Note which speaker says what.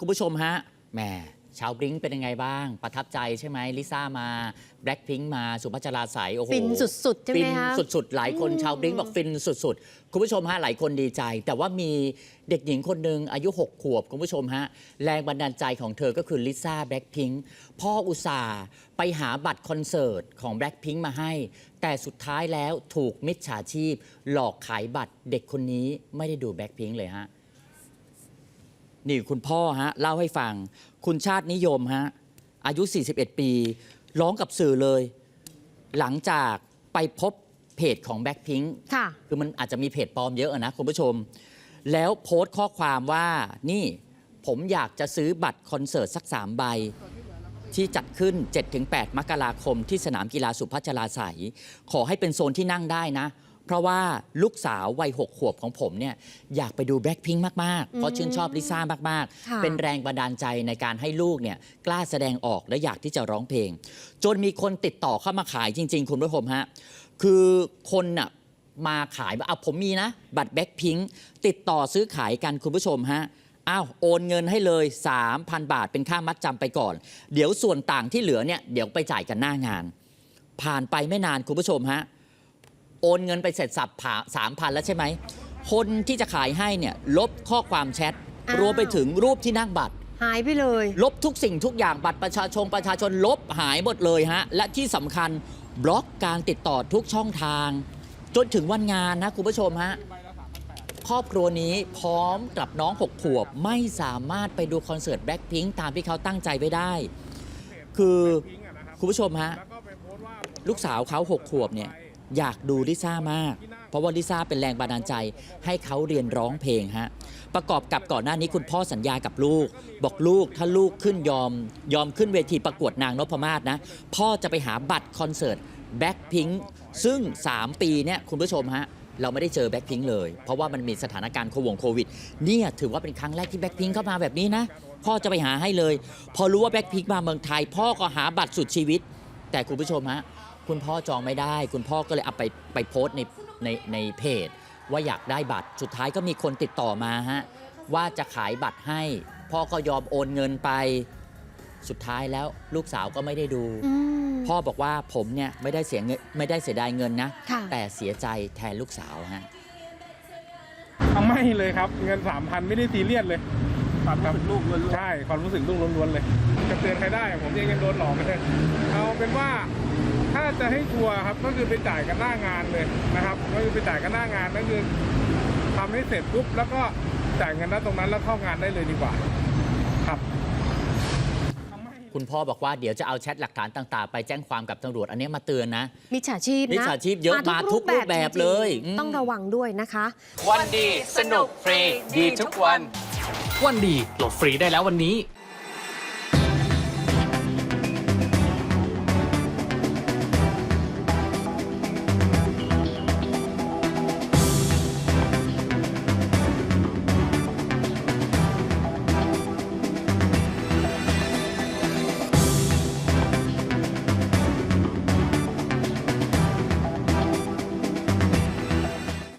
Speaker 1: คุณผู้ชมฮะแหมชาวบลิงก์เป็นยังไงบ้าง ประทับใจใช่ไหมลิซ่ามาแบล็คพิงค์มาสุภัชราใสโอ้โห
Speaker 2: ฟินสุดๆใช่ไหม
Speaker 1: ฟิน
Speaker 2: คะ
Speaker 1: สุดๆ หลายคน
Speaker 2: อืม
Speaker 1: ชาวบลิงก์บอกฟินสุดๆ คุณผู้ชมฮะหลายคนดีใจ แต่ว่ามีเด็กหญิงคนหนึ่งอายุ 6 ขวบ คุณผู้ชมฮะ แรงบันดาลใจของเธอก็คือลิซ่าแบล็คพิงค์พ่ออุตส่าห์ไปหาบัตรคอนเสิร์ตของแบล็คพิงค์มาให้ แต่สุดท้ายแล้วถูกมิจฉาชีพ หลอกขายบัตรเด็กคนนี้ไม่ได้ดูแบล็คพิงค์เลยฮะ นี่คุณพ่อฮะเล่าให้ฟัง คุณชาตินิยมฮะอายุ 41 ปี ร้องกับสื่อเลย หลังจากไปพบเพจของแบ็คพิงค์
Speaker 2: ค่ะ
Speaker 1: คือมันอาจจะมีเพจปลอมเยอะอะนะคุณผู้ชม แล้วโพสต์ข้อความว่านี่ผมอยากจะซื้อบัตรคอนเสิร์ตสัก3ใบ ที่จัดขึ้น 7-8 มกราคมที่สนามกีฬาสุพัชราไสยขอให้เป็นโซนที่นั่งได้นะ เพราะว่าลูกสาววัย6ขวบของผมเนี่ยอยากไปดูแบล็คพิงค์มาก ๆ เพราะชื่นชอบลิซ่ามาก
Speaker 2: ค่ะ
Speaker 1: ๆเป็นแรงบันดาลใจในการให้ลูกเนี่ยกล้าแสดงออกและอยากที่จะร้องเพลง จนมีคนติดต่อเข้ามาขายจริง ๆ คุณผู้ชมฮะ คือคนน่ะมาขายว่าเอาผมมีนะ บัตรแบ็คพิงค์ติดต่อซื้อขายกันคุณผู้ชมฮะอ้าวโอนเงินให้เลย 3,000 บาทเป็นค่ามัดจำไปก่อน เดี๋ยวส่วนต่างที่เหลือเนี่ยเดี๋ยวไปจ่ายกันหน้างาน ผ่านไปไม่นานคุณผู้ชมฮะ โอนเงินไปเสร็จสับผ่าสามพันแล้วใช่ไหม คนที่จะขายให้เนี่ยลบข้อความแชท
Speaker 2: อ้าว
Speaker 1: รวมไปถึงรูปที่นั่งบัตร
Speaker 2: หายไปเลย
Speaker 1: ลบทุกสิ่งทุกอย่างบัตรประชาชนประชาชนลบหายหมดเลยฮะ และที่สำคัญบล็อกการติดต่อทุกช่องทาง จนถึงวันงานนะคุณผู้ชมฮะ ครอบครัวนี้พร้อมกับน้อง 6 ขวบไม่สามารถไปดูคอนเสิร์ตแบล็คพิงตามที่เขาตั้งใจไว้ได้ คือคุณผู้ชมฮะ ลูกสาวเขา 6 ขวบเนี่ย อยากดูลิซ่ามาก เพราะว่าลิซ่าเป็นแรงบันดาลใจ ให้เขาเรียนร้องเพลงฮะประกอบกับก่อนหน้านี้คุณพ่อสัญญากับลูก บอกลูกถ้าลูกขึ้นยอม ยอมขึ้นเวทีประกวดนางนพมาศนะ พ่อจะไปหาบัตรคอนเสิร์ตแบ็คพิงซึ่ง 3 ปีเนี่ยคุณผู้ชมฮะเราไม่ได้เจอแบ็คพิงเลย เพราะว่ามันมีสถานการณ์โควงโควิดเนี่ยถือว่าเป็นครั้งแรกที่แบ็คพิงเข้ามาแบบนี้นะ พ่อจะไปหาให้เลย พอรู้ว่าแบ็คพิงมาเมืองไทย พ่อก็หาบัตรสุดชีวิต แต่คุณผู้ชมฮะ คุณพ่อจองไม่ได้ คุณพ่อก็เลยเอาไปไปโพสต์ในในในเพจ ว่าอยากได้บัตรสุดท้ายก็มีคนติดต่อมาฮะว่าจะขายบัตรให้ พ่อก็ยอมโอนเงินไป สุดท้ายแล้วลูกสาวก็ไม่ได้ดู
Speaker 2: อืม
Speaker 1: พ่อบอกว่าผมเนี่ยไม่ได้เสียเงินไม่ได้เสียดายเงินนะ
Speaker 2: ค่ะ
Speaker 1: แต่เสียใจแทนลูกสาวฮะ
Speaker 3: เอาไม่เลยครับ เงินสามพันไม่ได้ซีเรียสเลยความรู้สึกลูกล้วนใช่ความรู้สึกลูกล้วนๆเลย จะเตือนใครได้ ผมเองยังโดนหลอกกันเลยเอาเป็นว่า ถ้าจะให้ชัวร์ครับก็คือไปจ่ายกันหน้างานเลยนะครับก็คือไปจ่ายกันหน้างานนั่นคือทำให้เสร็จปุ๊บแล้วก็จ่ายเงินณตรงนั้นแล้วเข้างานได้เลยดีกว่าครับเอาไม่
Speaker 1: คุณพ่อบอกว่าเดี๋ยวจะเอาแชทหลักฐานต่างๆ ไปแจ้งความกับตำรวจ อันนี้มาเตือนนะ
Speaker 2: มิจฉาชีพนะ
Speaker 1: มิจฉาชีพเยอะมาทุกรูปแบบ
Speaker 2: จริงๆ
Speaker 1: เลยอืม
Speaker 2: ต้องระวังด้วยนะคะ
Speaker 4: วันดีสนุกฟรีดีทุกวัน
Speaker 5: วันดีโหลดฟรีได้แล้ววันนี้